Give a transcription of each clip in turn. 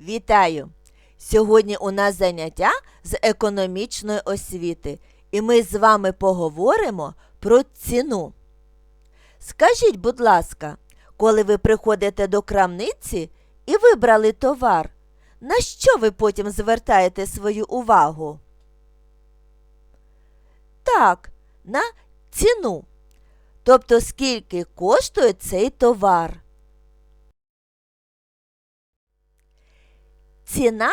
Вітаю! Сьогодні у нас заняття з економічної освіти, і ми з вами поговоримо про ціну. Скажіть, будь ласка, коли ви приходите до крамниці і вибрали товар, на що ви потім звертаєте свою увагу? Так, на ціну. Тобто скільки коштує цей товар. Ціна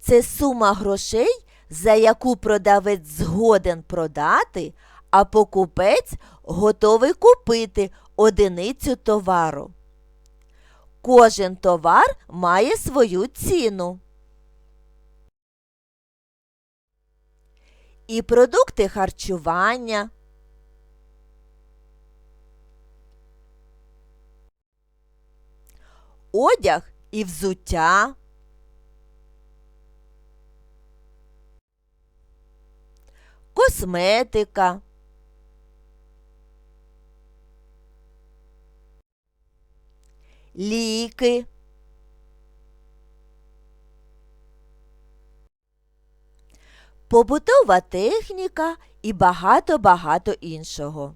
це сума грошей, за яку продавець згоден продати, а покупець готовий купити одиницю товару. Кожен товар має свою ціну. І продукти харчування. Одяг і взуття. Косметика. Ліки. Побутова техніка і багато-багато іншого.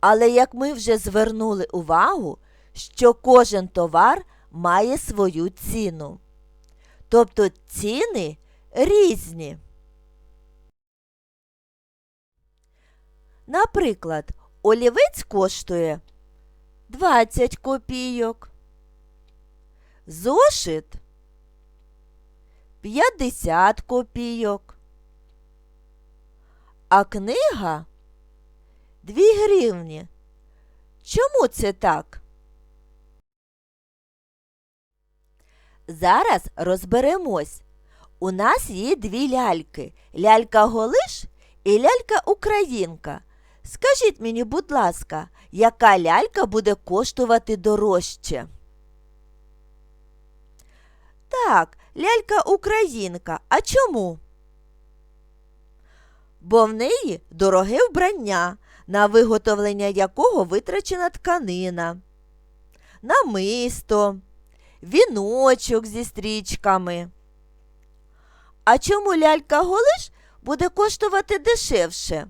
Але як ми вже звернули увагу, що кожен товар має свою ціну. Тобто ціни різні. Наприклад, олівець коштує 20 копійок, зошит 50 копійок, а книга 2 гривні. Чому це так? Зараз розберемось. У нас є дві ляльки лялька Голиш і лялька Українка. Скажіть мені, будь ласка, яка лялька буде коштувати дорожче? Так, лялька Українка. А чому? Бо в неї дороге вбрання, на виготовлення якого витрачена тканина, намисто, віночок зі стрічками. А чому лялька Голиш буде коштувати дешевше?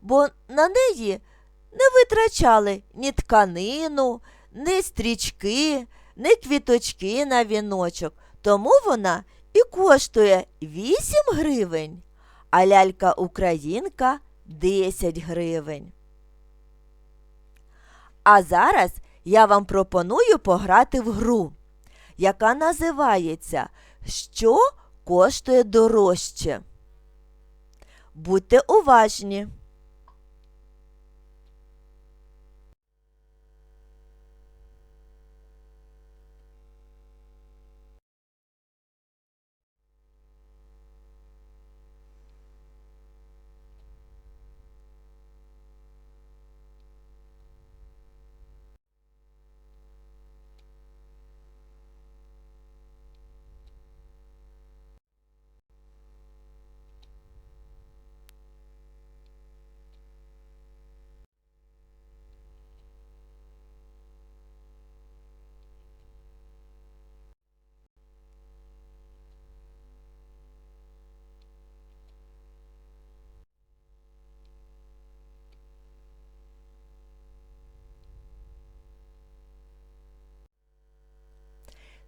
Бо на неї не витрачали ні тканину, ні стрічки, ні квіточки на віночок, тому вона і коштує 8 гривень, а лялька Українка 10 гривень. А зараз я вам пропоную пограти в гру, яка називається Що коштує дорожче. Будьте уважні.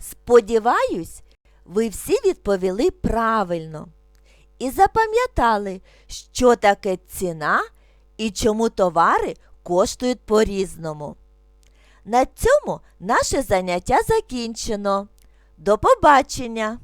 Сподіваюсь, ви всі відповіли правильно і запам'ятали, що таке ціна і чому товари коштують по-різному. На цьому наше заняття закінчено. До побачення!